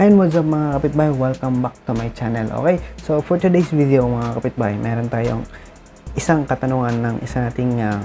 And what's up mga kapitbahay, welcome back to my channel. Okay, so for today's video mga kapitbahay, meron tayong isang katanungan ng isa nating ah,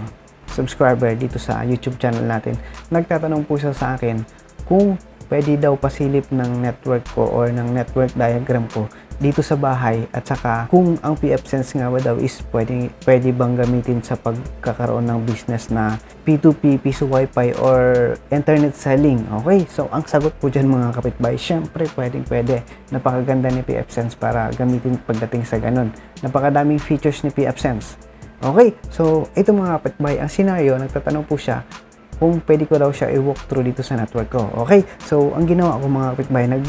subscriber dito sa YouTube channel natin. Nagtatanong po siya sa akin kung pwede daw pasilip ng network ko or ng network diagram ko dito sa bahay at saka kung ang PF Sense nga ba daw is pwede, pwede bang gamitin sa pagkakaroon ng business na P2P, piso wifi or internet selling. Okay, so ang sagot po dyan mga kapitbahay, syempre pwedeng pwede. Napakaganda ni PF Sense para gamitin pagdating sa ganun. Napakadaming features ni PF Sense. Okay, so ito mga kapitbahay, ang scenario, nagtatanong po siya kung pwede ko daw siya i-walk through dito sa network ko. Okay, so ang ginawa ko mga kapitbahay, nag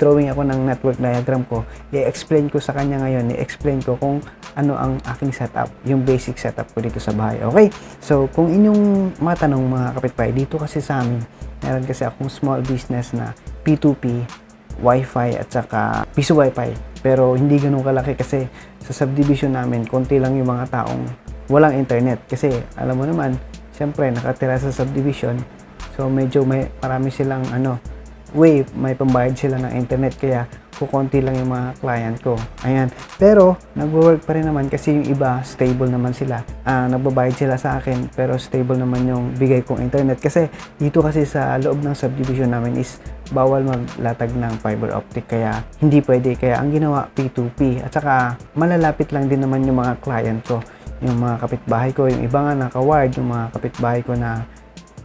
drawing ako ng network diagram ko, i-explain ko sa kanya ngayon, i-explain ko kung ano ang aking setup, yung basic setup ko dito sa bahay. Okay? So, kung inyong matanong mga kapitbahay, dito kasi sa amin, meron kasi akong small business na P2P, Wi-Fi at saka piso Wi-Fi. Pero hindi ganun kalaki kasi sa subdivision namin, konti lang yung mga taong walang internet. Kasi alam mo naman, syempre nakatira sa subdivision, so medyo may marami silang ano, way, may pambayad sila ng internet kaya kukonti lang yung mga client ko. Ayan. Pero, nagwo-work pa rin naman kasi yung iba, stable naman sila. Ah, nagbabayad sila sa akin, pero stable naman yung bigay kong internet. Kasi, dito kasi sa loob ng subdivision namin is bawal maglatag ng fiber optic kaya hindi pwede. Kaya ang ginawa, P2P. At saka, malalapit lang din naman yung mga client ko. Yung mga kapitbahay ko, yung iba nga naka-wired, yung mga kapitbahay ko na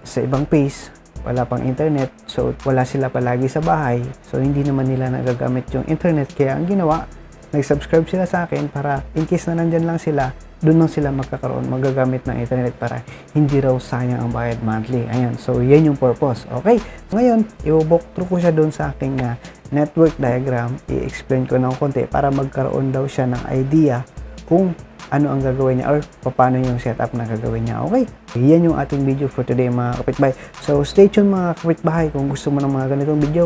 sa ibang place, wala pang internet, so wala sila palagi sa bahay, so hindi naman nila nagagamit yung internet. Kaya ang ginawa, nag-subscribe sila sa akin para in case na nandyan lang sila, doon lang sila magkakaroon, magagamit ng internet para hindi raw sayang ang bayad monthly. Ayan, so yan yung purpose. Okay, so ngayon, i-walk through ko siya doon sa aking uh, network diagram, i-explain ko ng konti para magkaroon daw siya ng idea kung ano ang gagawin niya or paano yung setup na gagawin niya. Okay? Yan yung ating video for today mga kapitbahay. So stay tuned mga kapitbahay kung gusto mo ng mga ganitong video.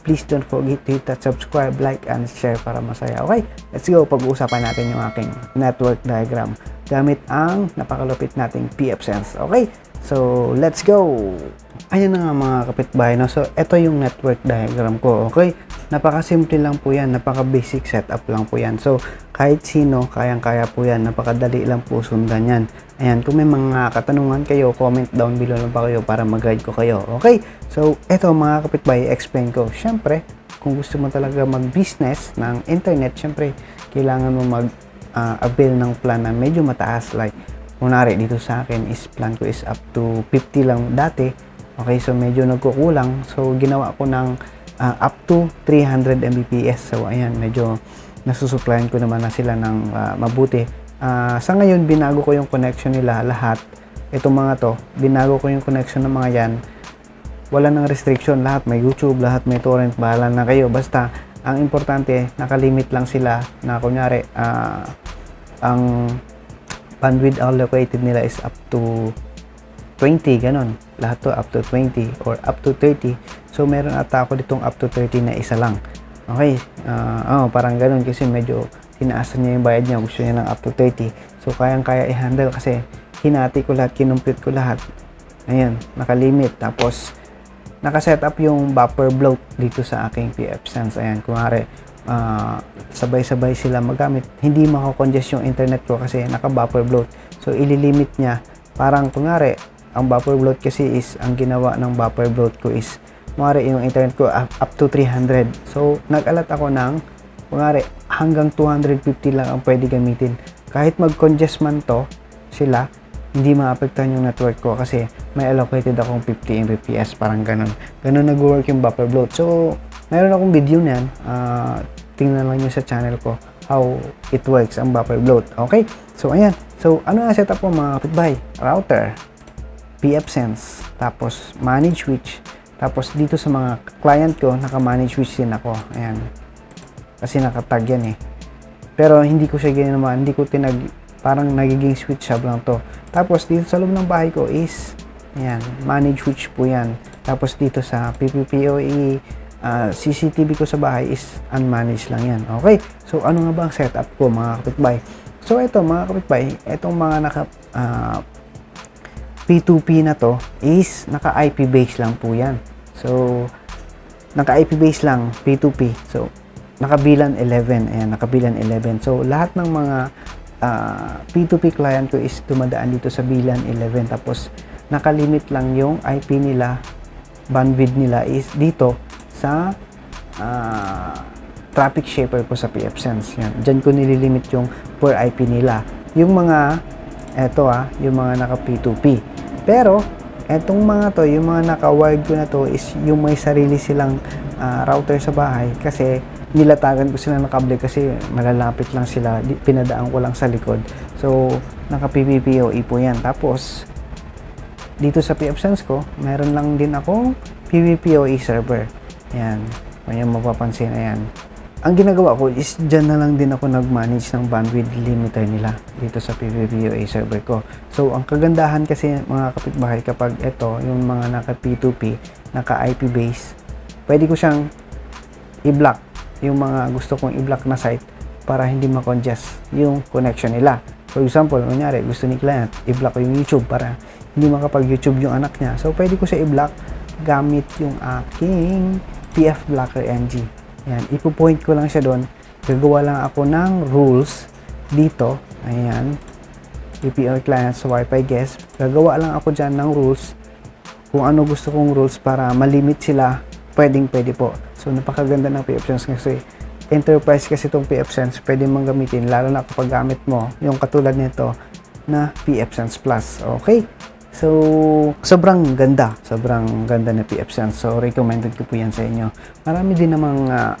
Please don't forget to hit that subscribe, like, and share para masaya. Okay? Let's go. Pag-uusapan natin yung aking network diagram gamit ang napakalupit nating PF Sense. Okay? So, let's go! Ayan na nga mga kapitbahay. No? So, ito yung network diagram ko. Okay? Napakasimple lang po yan. Napaka-basic setup lang po yan. So, kahit sino, kayang-kaya po yan. Napakadali lang po sundan yan. Ayan, kung may mga katanungan kayo, comment down below lang pa kayo para mag-guide ko kayo. Okay? So, eto mga kapitbahay, explain ko. Siyempre, kung gusto mo talaga mag-business ng internet, siyempre, kailangan mo mag-avail ng plan na medyo mataas. Like, kunwari, dito sa akin is plan ko is up to 50 lang dati. Okay, so medyo nagkukulang. So, ginawa ko ng uh, up to 300 Mbps. So, ayan, medyo nasusuplayan ko naman na sila ng uh, mabuti. Uh, sa ngayon, binago ko yung connection nila lahat. Itong mga to, binago ko yung connection ng mga yan. Wala nang restriction, lahat may YouTube, lahat may torrent, bahala na kayo. Basta, ang importante, nakalimit lang sila na kunyari, uh, ang bandwidth allocated nila is up to 20, ganun. Lahat to up to 20 or up to 30. So, meron ata ako ditong up to 30 na isa lang. Okay, uh, oh, parang ganun kasi medyo tinaasan niya yung bayad niya, gusto niya ng up to 30. So, kayang-kaya i-handle kasi hinati ko lahat, kinumplit ko lahat. Ayan, nakalimit. Tapos, nakaset up yung buffer bloat dito sa aking PF Sense. Ayan, kumare, uh, sabay-sabay sila magamit. Hindi makakongest yung internet ko kasi naka-buffer bloat. So, ililimit niya. Parang, kunwari, ang buffer bloat kasi is, ang ginawa ng buffer bloat ko is, kunwari, yung internet ko up, to 300. So, nag-alat ako ng, kunwari, hanggang 250 lang ang pwede gamitin. Kahit mag-congest man to, sila, hindi maapektuhan yung network ko kasi may allocated akong 50 Mbps, parang ganun. Ganun nag-work yung buffer bloat. So, meron akong video niyan. Uh, tingnan lang nyo sa channel ko how it works ang buffer bloat. Okay? So, ayan. So, ano ang setup ko mga kapitbahay? Router, PF Sense, tapos manage switch, tapos dito sa mga client ko, naka-manage switch din ako. Ayan. Kasi nakatag yan eh. Pero hindi ko siya ginawa, hindi ko tinag, parang nagiging switch hub lang to. Tapos dito sa loob ng bahay ko is, ayan, manage switch po yan. Tapos dito sa PPPoE, uh, CCTV ko sa bahay is unmanaged lang yan. Okay? So ano nga ba ang setup ko mga kapitbahay? So ito mga kapitbahay, itong mga naka uh, P2P na to is naka IP base lang po yan. So naka-IP base lang, P2P. So, naka-VLAN 11. Ayan, naka-VLAN 11. So, lahat ng mga ah, P2P client ko is dumadaan dito sa VLAN 11. Tapos, nakalimit lang yung IP nila, bandwidth nila is dito sa ah, traffic shaper ko sa pfSense. Yan. Diyan ko nililimit yung per IP nila. Yung mga, eto ah, yung mga naka P2P. Pero, etong mga to, yung mga naka-wired ko na to is yung may sarili silang ah, router sa bahay kasi nilatagan ko sila ng kable kasi malalapit lang sila, pinadaan ko lang sa likod. So, naka PPPoE po yan. Tapos, dito sa pfSense ko, meron lang din akong PPPoE server. Yan. Kung yung mapapansin, ayan. Ang ginagawa ko is dyan na lang din ako nag-manage ng bandwidth limiter nila dito sa PPPoE server ko. So, ang kagandahan kasi mga kapitbahay kapag ito, yung mga naka P2P, naka IP base, pwede ko siyang i-block yung mga gusto kong i-block na site para hindi ma-congest yung connection nila. For example, kunyari, gusto ni client, i-block ko yung YouTube para hindi makapag-YouTube yung anak niya. So, pwede ko siya i-block gamit yung aking PF Blocker NG. Yan, ipo-point ko lang siya doon. Gagawa lang ako ng rules dito. Ayan. PPR clients sa Wi-Fi guest. Gagawa lang ako dyan ng rules kung ano gusto kong rules para malimit sila. Pwedeng pwede po. So, napakaganda ng PFSense kasi enterprise kasi itong PFSense pwede mong gamitin lalo na kapag gamit mo yung katulad nito na PFSense Plus. Okay? So, sobrang ganda. Sobrang ganda na PFSense. So, recommended ko po yan sa inyo. Marami din namang ah,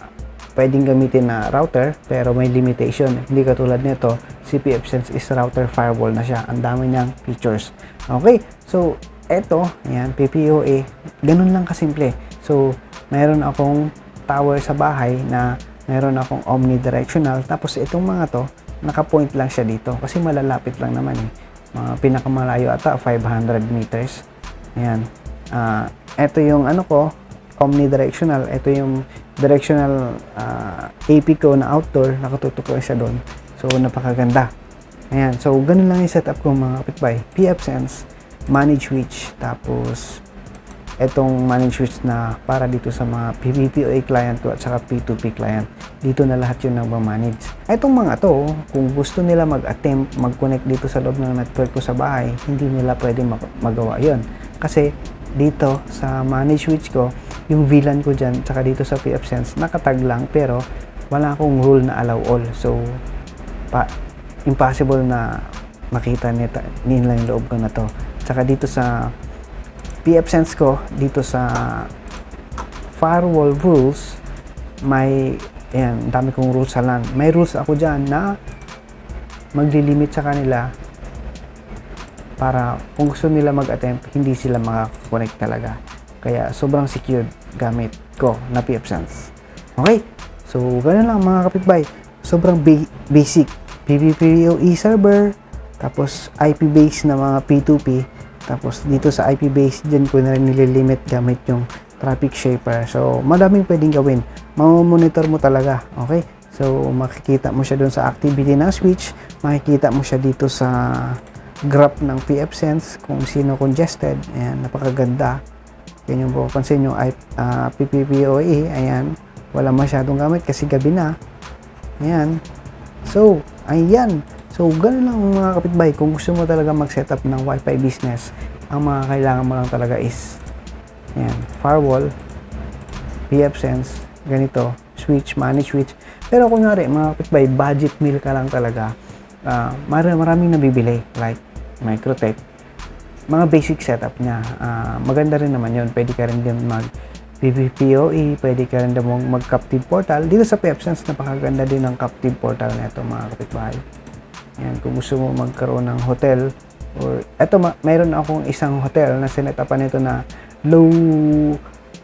pwedeng gamitin na router pero may limitation. Hindi katulad nito, si PFSense is router firewall na siya. Ang dami niyang features. Okay? So, eto, ayan, PPOA, ganun lang kasimple. So, meron akong tower sa bahay na meron akong omnidirectional. Tapos, itong mga to, naka-point lang siya dito kasi malalapit lang naman eh mga pinakamalayo ata 500 meters. Ayan. Ah, ito yung ano ko omnidirectional. Ito yung directional ah, AP ko na outdoor. Nakatutok ko siya doon. So napakaganda. Ayan. So ganun lang yung setup ko mga kapitbahay. PF Sense manage switch tapos etong manage switch na para dito sa mga PPPoA client ko at saka P2P client. Dito na lahat yun nagmamanage. Etong mga to, kung gusto nila mag-attempt mag-connect dito sa loob ng network ko sa bahay, hindi nila pwede mag- magawa yon Kasi dito sa manage switch ko, yung VLAN ko dyan, tsaka dito sa PFSense, nakatag lang pero wala akong rule na allow all. So, pa, impossible na makita nila yung loob ko na to. Tsaka dito sa PF Sense ko dito sa firewall rules may ayan, dami kong rules sa LAN. May rules ako dyan na maglilimit sa kanila para kung gusto nila mag-attempt, hindi sila makakonect talaga. Kaya sobrang secured gamit ko na PF Sense. Okay? So, ganun lang mga kapitbay. Sobrang ba- basic. PPPoE E server, tapos IP base na mga P2P, tapos dito sa IP base, dyan ko na rin nililimit gamit yung traffic shaper. So, madaming pwedeng gawin. Mamamonitor mo talaga. Okay? So, makikita mo siya doon sa activity ng switch. Makikita mo siya dito sa graph ng PFSense kung sino congested. Ayan, napakaganda. Yan yung papansin yung uh, PPPoE. Ayan, wala masyadong gamit kasi gabi na. Ayan. So, ayan. So, ganun lang mga kapitbahay. Kung gusto mo talaga mag-setup ng Wi-Fi business, ang mga kailangan mo lang talaga is yan, firewall, PFSense, ganito, switch, manage switch. Pero kunyari, mga kapitbahay, budget meal ka lang talaga. Uh, mar- maraming nabibili, like Microtech. Mga basic setup niya. Ah, maganda rin naman yun. Pwede ka rin din mag PPPoE, pwede ka rin din mag captive portal. Dito sa PFSense, napakaganda din ng captive portal na ito mga kapitbahay. Yan, kung gusto mo magkaroon ng hotel or eto ma- mayroon akong isang hotel na sinetapan nito na low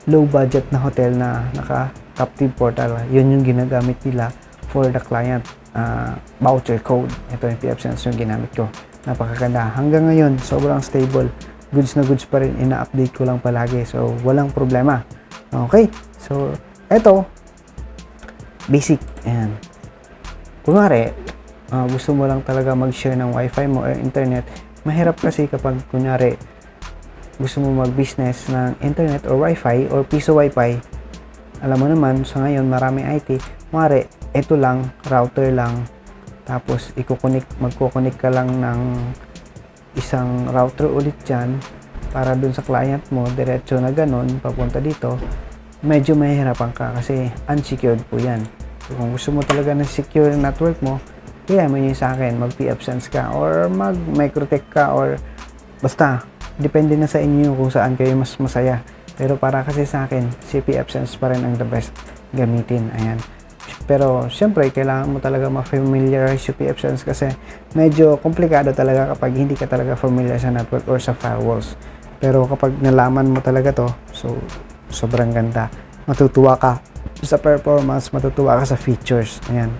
low budget na hotel na naka captive portal. Yun yung ginagamit nila for the client ah, voucher code. Ito yung PF Sense yung ginamit ko. Napakaganda. Hanggang ngayon, sobrang stable. Goods na goods pa rin. Ina-update ko lang palagi. So, walang problema. Okay. So, eto, basic. Ayan. Kunwari, ah, gusto mo lang talaga mag-share ng wifi mo or internet, mahirap kasi kapag kunyari gusto mo mag-business ng internet or wifi or piso wifi, alam mo naman, sa ngayon, maraming IT. Mare, ito lang, router lang. Tapos, ikukunik, magkukunik ka lang ng isang router ulit dyan para dun sa client mo, diretso na ganun, papunta dito, medyo mahihirapan ka kasi unsecured po yan. So, kung gusto mo talaga na secure network mo, kaya mo sa akin, mag PFSense ka or mag Microtech ka or basta, depende na sa inyo kung saan kayo mas masaya. Pero para kasi sa akin, si PFSense pa rin ang the best gamitin. Ayan. Pero syempre, kailangan mo talaga ma-familiarize yung PFSense kasi medyo komplikado talaga kapag hindi ka talaga familiar sa network or sa firewalls. Pero kapag nalaman mo talaga to, so sobrang ganda. Matutuwa ka sa performance, matutuwa ka sa features. Ayan.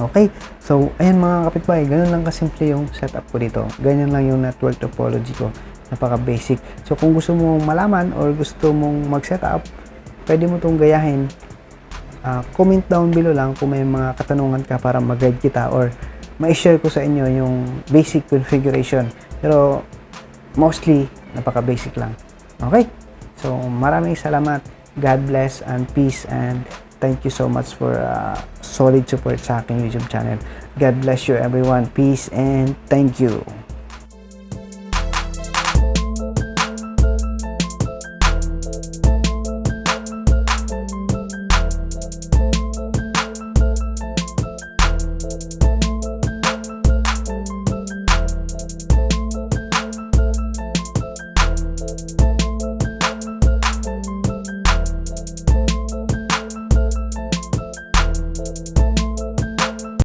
Okay, so ayan mga kapitbahay, ganun lang kasimple yung setup ko dito. Ganyan lang yung network topology ko. Napaka basic. So kung gusto mo malaman or gusto mong mag-setup, pwede mo itong gayahin. Ah, comment down below lang kung may mga katanungan ka para mag-guide kita or ma-share ko sa inyo yung basic configuration. Pero mostly, napaka basic lang. Okay? So maraming salamat. God bless and peace and thank you so much for uh, solid support sa aking YouTube channel. God bless you everyone. Peace and thank you.